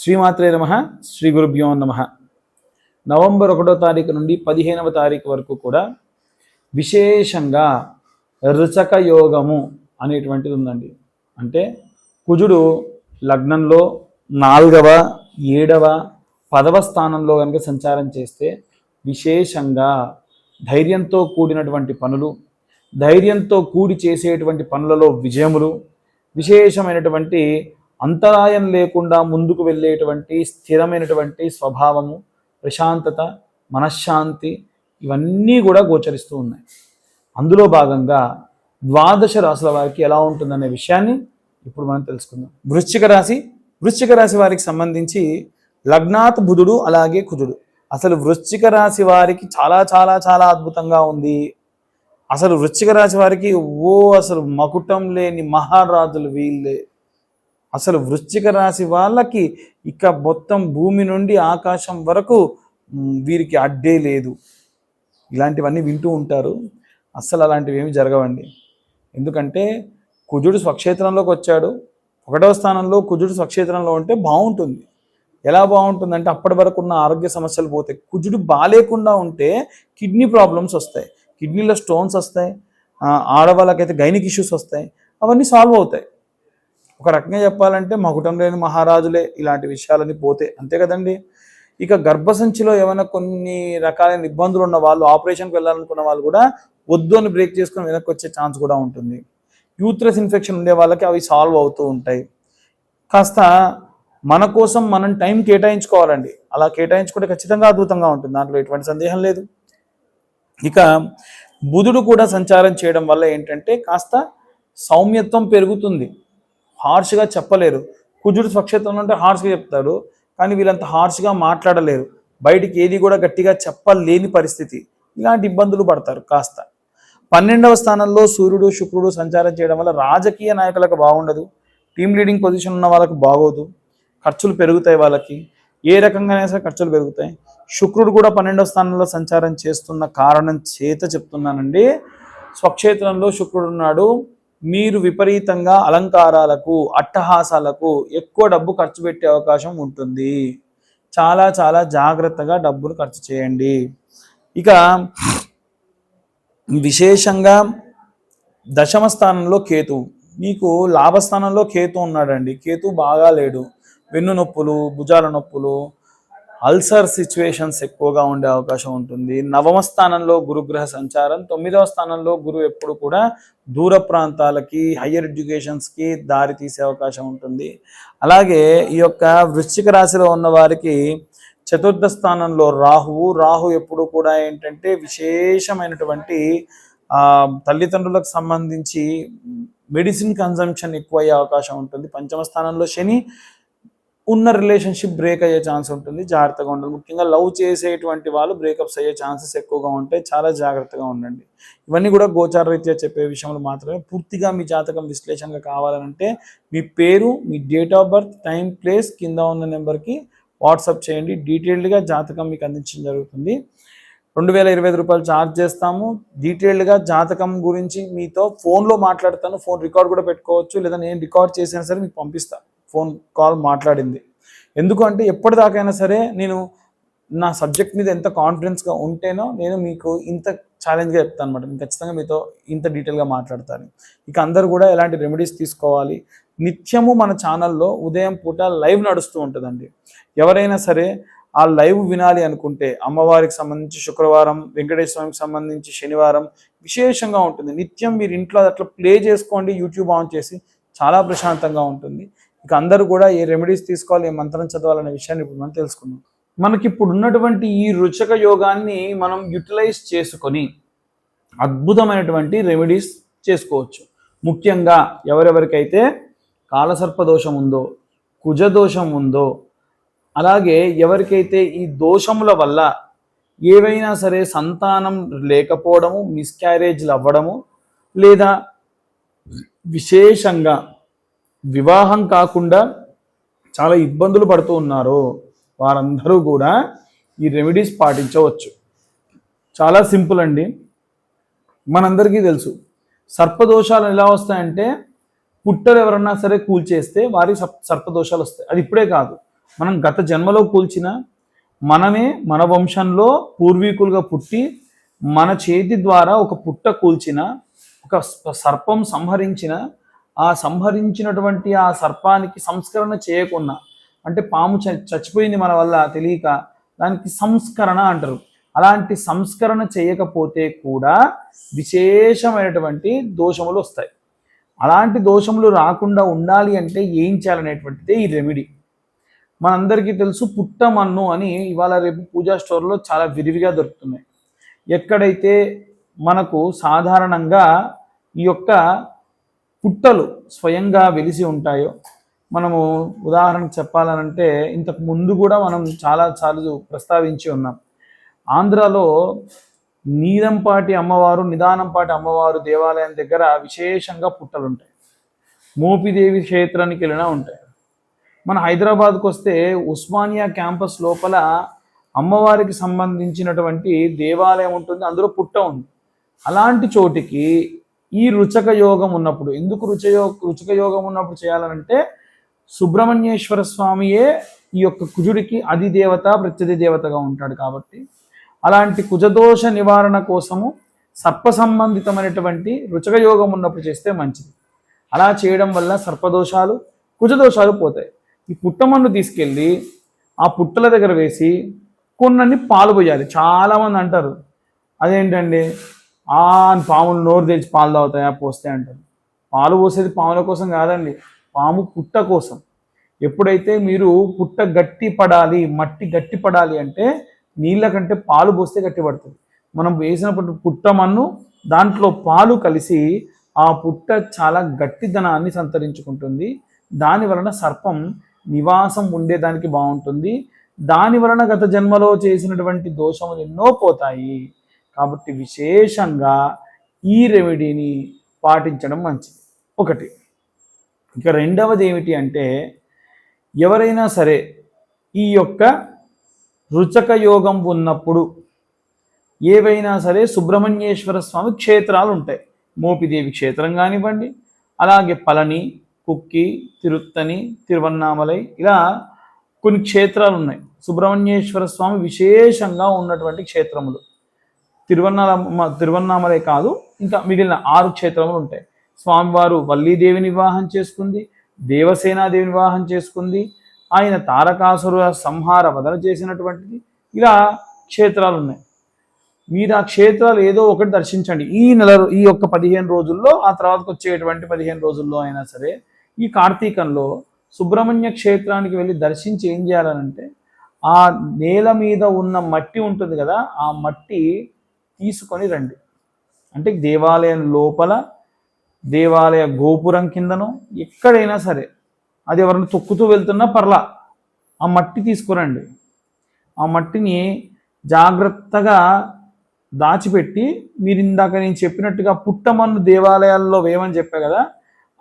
శ్రీమాత్రే నమ శ్రీ గురుభ్యో నమ. నవంబర్ ఒకటో తారీఖు నుండి పదిహేనవ తారీఖు వరకు కూడా విశేషంగా రుచక యోగము అనేటువంటిది ఉందండి. అంటే కుజుడు లగ్నంలో నాలుగవ ఏడవ పదవ స్థానంలో కనుక సంచారం చేస్తే విశేషంగా ధైర్యంతో కూడినటువంటి పనులు ధైర్యంతో కూడి చేసేటువంటి పనులలో విజయములు విశేషమైనటువంటి అంతరాయం లేకుండా ముందుకు వెళ్ళేటువంటి స్థిరమైనటువంటి స్వభావము ప్రశాంతత మనశ్శాంతి ఇవన్నీ కూడా గోచరిస్తూ ఉన్నాయి. అందులో భాగంగా ద్వాదశ రాశుల వారికి ఎలా ఉంటుందనే విషయాన్ని ఇప్పుడు మనం తెలుసుకుందాం. వృశ్చిక రాశి వృశ్చిక రాశి వారికి సంబంధించి లగ్నాత్ బుధుడు అలాగే కుజుడు. అసలు వృశ్చిక రాశి వారికి చాలా చాలా చాలా అద్భుతంగా ఉంది. అసలు వృశ్చిక రాశి వారికి ఓ అసలు మకుటం లేని మహారాజులు వీళ్ళే. అసలు వృశ్చిక రాశి వాళ్ళకి ఇక మొత్తం భూమి నుండి ఆకాశం వరకు వీరికి అడ్డే లేదు. ఇలాంటివన్నీ వింటూ ఉంటారు. అస్సలు అలాంటివి ఏమి జరగవండి. ఎందుకంటే కుజుడు స్వక్షేత్రంలోకి వచ్చాడు. ఒకటవ స్థానంలో కుజుడు స్వక్షేత్రంలో ఉంటే బాగుంటుంది. ఎలా బాగుంటుందంటే అప్పటి వరకు ఉన్న ఆరోగ్య సమస్యలు పోతాయి కుజుడు బాగాలేకుండా ఉంటే కిడ్నీ ప్రాబ్లమ్స్ వస్తాయి. కిడ్నీలో స్టోన్స్ వస్తాయి. ఆడవాళ్ళకైతే గైనిక్ ఇష్యూస్ వస్తాయి. అవన్నీ సాల్వ్ అవుతాయి. ఒక రకంగా చెప్పాలంటే మకుటం లేని మహారాజులే ఇలాంటి విషయాలని పోతే. అంతే కదండి? ఇక గర్భసంచిలో ఏమైనా కొన్ని రకాలైన ఇబ్బందులు ఉన్న వాళ్ళు ఆపరేషన్కి వెళ్ళాలనుకున్న వాళ్ళు కూడా వద్దు అని బ్రేక్ చేసుకుని వెనక్కి వచ్చే ఛాన్స్ కూడా ఉంటుంది. యూత్రస్ ఇన్ఫెక్షన్ ఉండే వాళ్ళకి అవి సాల్వ్ అవుతూ ఉంటాయి. కాస్త మన కోసం మనం టైం కేటాయించుకోవాలండి. అలా కేటాయించుకుంటే ఖచ్చితంగా అద్భుతంగా ఉంటుంది. దాంట్లో ఎటువంటి సందేహం లేదు. ఇక బుధుడు కూడా సంచారం చేయడం వల్ల ఏంటంటే కాస్త సౌమ్యత్వం పెరుగుతుంది. హార్ష్గా చెప్పలేరు. కుజుడు స్వక్షేత్రంలో ఉంటే హార్ష్గా చెప్తాడు కానీ వీళ్ళంత హార్ష్గా మాట్లాడలేరు. బయటికి ఏది కూడా గట్టిగా చెప్పలేని పరిస్థితి. ఇలాంటి ఇబ్బందులు పడతారు కాస్త. పన్నెండవ స్థానంలో సూర్యుడు శుక్రుడు సంచారం చేయడం వల్ల రాజకీయ నాయకులకు బాగుండదు. టీం లీడింగ్ పొజిషన్ ఉన్న వాళ్ళకి బాగోదు. ఖర్చులు పెరుగుతాయి వాళ్ళకి. ఏ రకంగానే సరే ఖర్చులు పెరుగుతాయి. శుక్రుడు కూడా పన్నెండవ స్థానంలో సంచారం చేస్తున్న కారణం చేత చెప్తున్నానండి. స్వక్షేత్రంలో శుక్రుడు ఉన్నాడు. మీరు విపరీతంగా అలంకారాలకు అట్టహాసాలకు ఎక్కువ డబ్బు ఖర్చు పెట్టే అవకాశం ఉంటుంది. చాలా చాలా జాగ్రత్తగా డబ్బులు ఖర్చు చేయండి. ఇక విశేషంగా దశమ స్థానంలో కేతు. మీకు లాభస్థానంలో కేతు ఉన్నాడండి. కేతు బాగా లేడు. వెన్ను నొప్పులు భుజాల నొప్పులు అల్సర్ సిచ్యువేషన్స్ ఎక్కువగా ఉండే అవకాశం ఉంటుంది. నవమ స్థానంలో గురుగ్రహ సంచారం తొమ్మిదవ స్థానంలో గురువు ఎప్పుడు కూడా దూర ప్రాంతాలకి హయ్యర్ ఎడ్యుకేషన్స్కి దారి తీసే అవకాశం ఉంటుంది. అలాగే ఈ యొక్క వృశ్చిక రాశిలో ఉన్న వారికి చతుర్థ స్థానంలో రాహువు. రాహు ఎప్పుడు కూడా ఏంటంటే విశేషమైనటువంటి తల్లిదండ్రులకు సంబంధించి మెడిసిన్ కన్జంప్షన్ ఎక్కువ అయ్యే అవకాశం ఉంటుంది. పంచమ స్థానంలో శని ఉన్న రిలేషన్షిప్ బ్రేక్ అయ్యే ఛాన్స్ ఉంటుంది జాగ్రత్తగా ఉండాలి. ముఖ్యంగా లవ్ చేసేటువంటి వాళ్ళు బ్రేకప్స్ అయ్యే ఛాన్సెస్ ఎక్కువగా ఉంటాయి. చాలా జాగ్రత్తగా ఉండండి. ఇవన్నీ కూడా గోచారరీత్యా చెప్పే విషయంలో మాత్రమే. పూర్తిగా మీ జాతకం విశ్లేషణగా కావాలంటే మీ పేరు మీ date of birth time place కింద ఉన్న నెంబర్కి వాట్సాప్ చేయండి. డీటెయిల్డ్గా జాతకం మీకు అందించడం జరుగుతుంది. రెండు వేల ఇరవై ఐదు రూపాయలు ఛార్జ్ చేస్తాము. డీటెయిల్డ్గా జాతకం గురించి మీతో ఫోన్లో మాట్లాడతాను. ఫోన్ రికార్డ్ కూడా పెట్టుకోవచ్చు. లేదా నేను రికార్డ్ చేసినా సరే మీకు పంపిస్తాను ఫోన్ కాల్ మాట్లాడింది. ఎందుకు అంటే ఎప్పటిదాకైనా సరే నేను నా సబ్జెక్ట్ మీద ఎంత కాన్ఫిడెన్స్గా ఉంటేనో నేను మీకు ఇంత ఛాలెంజ్గా చెప్తాను అనమాట నేను ఖచ్చితంగా మీతో ఇంత డీటెయిల్గా మాట్లాడతాను. ఇక అందరు కూడా ఎలాంటి రెమెడీస్ తీసుకోవాలి? నిత్యము మన ఛానల్లో ఉదయం పూట లైవ్ నడుస్తూ ఉంటుందండి. ఎవరైనా సరే ఆ లైవ్ వినాలి అనుకుంటే అమ్మవారికి సంబంధించి శుక్రవారం వెంకటేశ్వర స్వామికి సంబంధించి శనివారం విశేషంగా ఉంటుంది. నిత్యం మీరు ఇంట్లో అట్లా ప్లే చేసుకోండి యూట్యూబ్ ఆన్ చేసి చాలా ప్రశాంతంగా ఉంటుంది. ఇక అందరూ కూడా ఏ రెమెడీస్ తీసుకోవాలి ఏ మంత్రం చదవాలనే విషయాన్ని ఇప్పుడు మనం తెలుసుకుందాం. మనకి ఇప్పుడు ఉన్నటువంటి ఈ రుచక యోగాన్ని మనం యూటిలైజ్ చేసుకొని అద్భుతమైనటువంటి రెమెడీస్ చేసుకోవచ్చు. ముఖ్యంగా ఎవరెవరికైతే కాలసర్ప దోషం ఉందో కుజ దోషం ఉందో అలాగే ఎవరికైతే ఈ దోషముల వల్ల ఏవైనా సరే సంతానం లేకపోవడము మిస్క్యారేజ్లు అవ్వడము లేదా విశేషంగా వివాహం కాకుండా చాలా ఇబ్బందులు పడుతూ ఉన్నారు వారందరూ కూడా ఈ రెమెడీస్ పాటించవచ్చు. చాలా సింపుల్ అండి. మనందరికీ తెలుసు. సర్పదోషాలు ఎలా వస్తాయంటే పుట్టలు ఎవరన్నా సరే కూల్చేస్తే వారి సర్ప సర్పదోషాలు వస్తాయి. అది ఇప్పుడే కాదు. మనం గత జన్మలో కూల్చిన మనమే మన వంశంలో పూర్వీకులుగా పుట్టి మన చేతి ద్వారా ఒక పుట్ట కూల్చిన ఒక సర్పం సంహరించిన ఆ సంహరించినటువంటి ఆ సర్పానికి సంస్కరణ చేయకుండా అంటే పాము చచ్చిపోయింది మన వల్ల తెలియక దానికి సంస్కరణ అంటారు. అలాంటి సంస్కరణ చేయకపోతే కూడా విశేషమైనటువంటి దోషములు వస్తాయి. అలాంటి దోషములు రాకుండా ఉండాలి అంటే ఏం చేయాలనేటువంటిదే ఈ రెమెడీ మనందరికీ తెలుసు పుట్టమన్ను అని ఇవాళ రేపు పూజా స్టోర్లో చాలా విరివిగా దొరుకుతున్నాయి. ఎక్కడైతే మనకు సాధారణంగా ఈ యొక్క పుట్టలు స్వయంగా వెలిసి ఉంటాయో మనము ఉదాహరణకు చెప్పాలనంటే ఇంతకు ముందు కూడా మనం చాలా సార్లు ప్రస్తావించి ఉన్నాం. ఆంధ్రాలో నీలంపాటి అమ్మవారు నిదానంపాటి అమ్మవారు దేవాలయం దగ్గర విశేషంగా పుట్టలు ఉంటాయి మోపిదేవి క్షేత్రానికి వెళ్ళినా ఉంటాయి. మన హైదరాబాద్కు వస్తే ఉస్మానియా క్యాంపస్ లోపల అమ్మవారికి సంబంధించినటువంటి దేవాలయం ఉంటుంది అందులో పుట్ట ఉంది. అలాంటి చోటికి ఈ రుచక యోగం ఉన్నప్పుడు ఎందుకు రుచయో రుచక యోగం ఉన్నప్పుడు చేయాలనంటే సుబ్రహ్మణ్యేశ్వర స్వామియే ఈ యొక్క కుజుడికి అధిదేవత ప్రత్యధి దేవతగా ఉంటాడు కాబట్టి అలాంటి కుజదోష నివారణ కోసము సర్ప సంబంధితమైనటువంటి రుచక యోగం ఉన్నప్పుడు చేస్తే మంచిది. అలా చేయడం వల్ల సర్పదోషాలు కుజదోషాలు పోతాయి. ఈ పుట్టమన్ను తీసుకెళ్ళి ఆ పుట్టల దగ్గర వేసి కొన్నన్ని పాలు పోయాలి. చాలామంది అంటారు అదేంటండి? ఆ అని పాములు నోరు తెచ్చి పాలు తాగుతాయా? పోస్తాయి అంటారు పాలు పోసేది పాముల కోసం కాదండి పాము పుట్ట కోసం. ఎప్పుడైతే మీరు పుట్ట గట్టి పడాలి మట్టి గట్టి పడాలి అంటే నీళ్ళ కంటే పాలు పోస్తే గట్టి పడుతుంది. మనం వేసినప్పుడు పుట్టమన్ను దాంట్లో పాలు కలిసి ఆ పుట్ట చాలా గట్టిదనాన్ని సంతరించుకుంటుంది. దాని వలన సర్పం నివాసం ఉండేదానికి బాగుంటుంది. దాని వలన గత జన్మలో చేసినటువంటి దోషములు ఎన్నో పోతాయి. కాబట్టి విశేషంగా ఈ రెమెడీని పాటించడం మంచిది. ఒకటి. ఇక రెండవది ఏమిటి అంటే ఎవరైనా సరే ఈ యొక్క రుచక యోగం ఉన్నప్పుడు ఏవైనా సరే సుబ్రహ్మణ్యేశ్వర స్వామి క్షేత్రాలు ఉంటాయి మోపిదేవి క్షేత్రం కానివ్వండి అలాగే పళని కుక్కి తిరుత్తని తిరువన్నామలై ఇలా కొన్ని క్షేత్రాలు ఉన్నాయి సుబ్రహ్మణ్యేశ్వర స్వామి విశేషంగా ఉన్నటువంటి క్షేత్రములు. తిరువన్నామ తిరువన్నామలే కాదు ఇంకా మిగిలిన ఆరు క్షేత్రములు ఉంటాయి. స్వామివారు వల్లీదేవిని వివాహం చేసుకుంది దేవసేనాదేవిని వివాహం చేసుకుంది ఆయన తారకాసుర సంహార వదన చేసినటువంటిది. ఇలా క్షేత్రాలు ఉన్నాయి. మీరు ఆ క్షేత్రాలు ఏదో ఒకటి దర్శించండి. ఈ నెల ఈ యొక్క పదిహేను రోజుల్లో ఆ తర్వాతకు వచ్చేటువంటి పదిహేను రోజుల్లో అయినా సరే ఈ కార్తీకంలో సుబ్రహ్మణ్య క్షేత్రానికి వెళ్ళి దర్శించి ఏం చేయాలనంటే ఆ నేల మీద ఉన్న మట్టి ఉంటుంది కదా ఆ మట్టి తీసుకొని రండి. అంటే దేవాలయం లోపల దేవాలయ గోపురం కిందనో ఎక్కడైనా సరే అది ఎవరిని తొక్కుతూ వెళ్తున్నా పర్లా ఆ మట్టి తీసుకురండి. ఆ మట్టిని జాగ్రత్తగా దాచిపెట్టి మీరు ఇందాక నేను చెప్పినట్టుగా పుట్టమన్ను దేవాలయాల్లో వేయమని చెప్పా కదా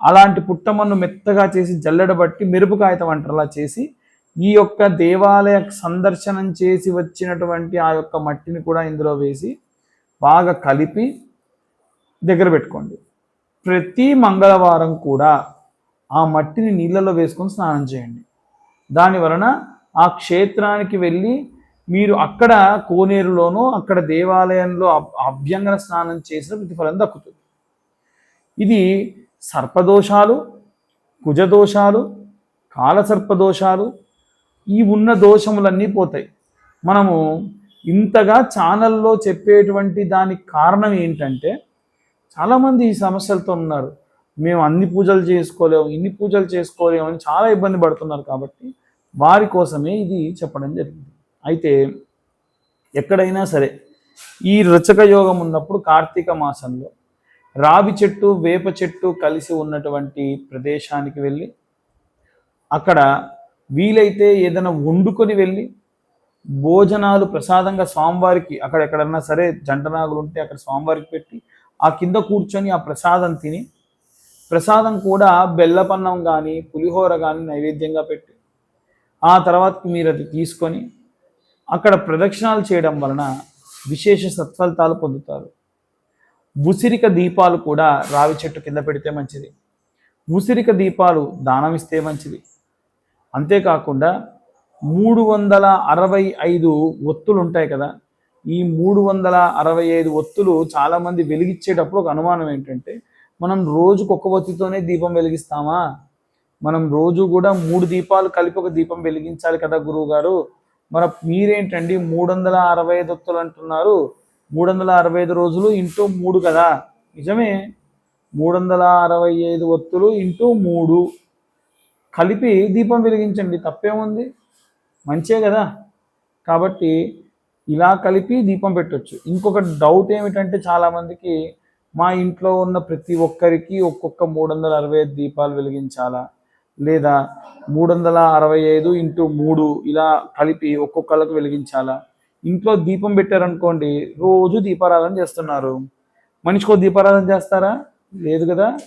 అలాంటి పుట్టమన్ను మెత్తగా చేసి జల్లెడబట్టి మెరుపు కాగితం చేసి ఈ యొక్క దేవాలయ సందర్శనం చేసి వచ్చినటువంటి ఆ యొక్క మట్టిని కూడా ఇందులో వేసి బాగా కలిపి దగ్గర పెట్టుకోండి. ప్రతి మంగళవారం కూడా ఆ మట్టిని నీళ్ళలో వేసుకొని స్నానం చేయండి. దాని వలన ఆ క్షేత్రానికి వెళ్ళి మీరు అక్కడ కోనేరులోనో అక్కడ దేవాలయంలో అభ్యంగన స్నానం చేసిన ప్రతిఫలం దక్కుతుంది. ఇది సర్పదోషాలు కుజదోషాలు కాలసర్పదోషాలు ఈ ఉన్న దోషములన్నీ పోతాయి. మనము ఇంతగా ఛానల్లో చెప్పేటువంటి దానికి కారణం ఏంటంటే చాలామంది ఈ సమస్యలతో ఉన్నారు. మేము అన్ని పూజలు చేసుకోలేము ఇన్ని పూజలు చేసుకోలేము అని చాలా ఇబ్బంది పడుతున్నారు కాబట్టి వారి కోసమే ఇది చెప్పడం జరిగింది. అయితే ఎక్కడైనా సరే ఈ రుచక యోగం ఉన్నప్పుడు కార్తీక మాసంలో రావి చెట్టు వేప చెట్టు కలిసి ఉన్నటువంటి ప్రదేశానికి వెళ్ళి అక్కడ వీలైతే ఏదైనా వండుకొని వెళ్ళి భోజనాలు ప్రసాదంగా స్వామివారికి అక్కడ ఎక్కడన్నా సరే జంటనాగులు ఉంటే అక్కడ స్వామివారికి పెట్టి ఆ కింద కూర్చొని ఆ ప్రసాదం తిని ప్రసాదం కూడా బెల్లపన్నం కానీ పులిహోర కానీ నైవేద్యంగా పెట్టి ఆ తర్వాత మీరు అది తీసుకొని అక్కడ ప్రదక్షిణాలు చేయడం వలన విశేష సత్ఫలితాలు పొందుతారు. ఉసిరిక దీపాలు కూడా రావి చెట్టు కింద పెడితే మంచిది. ఉసిరిక దీపాలు దానం ఇస్తే మంచిది. అంతేకాకుండా మూడు వందల అరవై ఐదు ఒత్తులు ఉంటాయి కదా. ఈ మూడు వందల అరవై ఐదు ఒత్తులు చాలామంది వెలిగించేటప్పుడు ఒక అనుమానం ఏంటంటే మనం రోజుకు ఒక ఒత్తితోనే దీపం వెలిగిస్తామా? మనం రోజు కూడా మూడు దీపాలు కలిపి ఒక దీపం వెలిగించాలి కదా గురువు గారు మన మీరేంటండి మూడు వందల అరవై ఐదు ఒత్తులు అంటున్నారు? మూడు వందల అరవై ఐదు రోజులు ఇంటూ మూడు కదా. నిజమే. మూడు వందల అరవై ఐదు ఒత్తులు ఇంటూ మూడు. కలిపి దీపం వెలిగించండి. తప్పేముంది? మంచే కదా? కాబట్టి ఇలా కలిపి దీపం పెట్టొచ్చు. ఇంకొక డౌట్ ఏమిటంటే చాలామందికి మా ఇంట్లో ఉన్న ప్రతి ఒక్కరికి ఒక్కొక్క మూడు వందల అరవై ఐదు దీపాలు వెలిగించాలా? లేదా మూడు వందల అరవై ఐదు ఇంటూ మూడు ఇలా కలిపి ఒక్కొక్కళ్ళకు వెలిగించాలా? ఇంట్లో దీపం పెట్టారనుకోండి రోజు దీపారాధన చేస్తున్నారు. మనిషికో దీపారాధన చేస్తారా? లేదు కదా?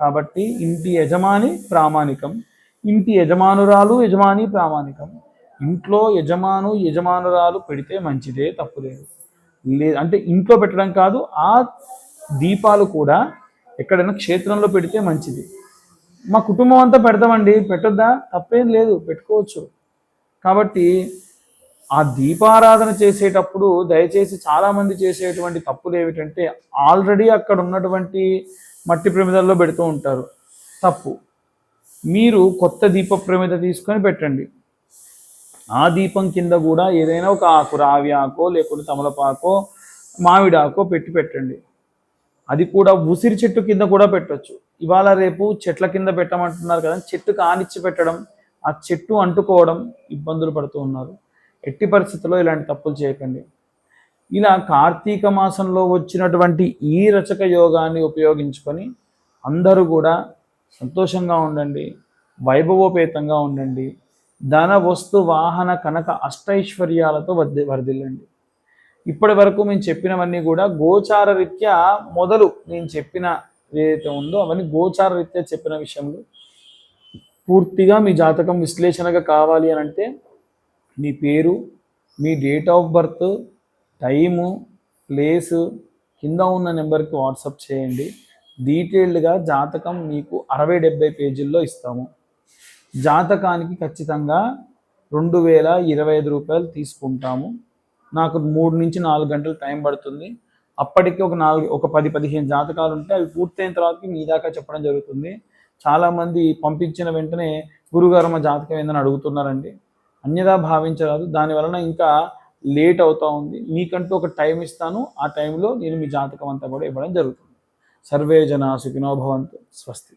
కాబట్టి ఇంటి యజమాని ప్రామాణికం. ఇంటి యజమానురాలు యజమాని ప్రామాణికం. ఇంట్లో యజమాను యజమానురాలు పెడితే మంచిదే తప్పు లేదు లేదు అంటే ఇంట్లో పెట్టడం కాదు ఆ దీపాలు కూడా ఎక్కడైనా క్షేత్రంలో పెడితే మంచిది. మా కుటుంబం అంతా పెడతామండి పెట్టొద్దా? తప్పేం లేదు పెట్టుకోవచ్చు. కాబట్టి ఆ దీపారాధన చేసేటప్పుడు దయచేసి చాలామంది చేసేటువంటి తప్పులు ఏమిటంటే ఆల్రెడీ అక్కడ ఉన్నటువంటి మట్టి ప్రమిదల్లో పెడుతూ ఉంటారు. తప్పు. మీరు కొత్త దీప ప్రమిద తీసుకొని పెట్టండి. ఆ దీపం కింద కూడా ఏదైనా ఒక ఆకు రావి ఆకో లేకుంటే తమలపాకో మామిడాకో పెట్టి పెట్టండి. అది కూడా ఉసిరి చెట్టు కింద కూడా పెట్టచ్చు. ఇవాళ రేపు చెట్ల కింద పెట్టమంటున్నారు కదా చెట్టు కానిచ్చి పెట్టడం ఆ చెట్టు అంటుకోవడం ఇబ్బందులు పడుతూ ఉన్నారు. ఎట్టి పరిస్థితుల్లో ఇలాంటి తప్పులు చేయకండి. ఇలా కార్తీక మాసంలో వచ్చినటువంటి ఈ రచక యోగాన్ని ఉపయోగించుకొని అందరూ కూడా సంతోషంగా ఉండండి వైభవోపేతంగా ఉండండి. ధన వస్తు వాహన కనక అష్టైశ్వర్యాలతో వర్ధి వర్ధిల్లండి. ఇప్పటి వరకు మేము చెప్పినవన్నీ కూడా గోచార రీత్యా మొదలు నేను చెప్పిన ఏదైతే ఉందో అవన్నీ గోచార రీత్యా చెప్పిన విషయంలో పూర్తిగా మీ జాతకం విశ్లేషణగా కావాలి అని అంటే మీ పేరు మీ date of birth time place కింద ఉన్న నెంబర్కి వాట్సాప్ చేయండి. డీటెయిల్డ్గా జాతకం మీకు అరవై డెబ్బై పేజీల్లో ఇస్తాము. జాతకానికి ఖచ్చితంగా రెండు వేల ఇరవై ఐదు రూపాయలు తీసుకుంటాము. నాకు మూడు నుంచి నాలుగు గంటలు టైం పడుతుంది. అప్పటికి ఒక నాలుగు ఒక పది పదిహేను జాతకాలు ఉంటే అవి పూర్తయిన తర్వాత మీ దాకా చెప్పడం జరుగుతుంది. చాలామంది పంపించిన వెంటనే గురుగారు మా జాతకం ఏందని అడుగుతున్నారండి. అన్యదా భావించరాదు. దాని వలన ఇంకా లేట్ అవుతూ ఉంది. మీకంటూ ఒక టైం ఇస్తాను. ఆ టైంలో నేను మీ జాతకం అంతా కూడా ఇవ్వడం జరుగుతుంది. సర్వే జన సుఖినోభవంతు స్వస్తి.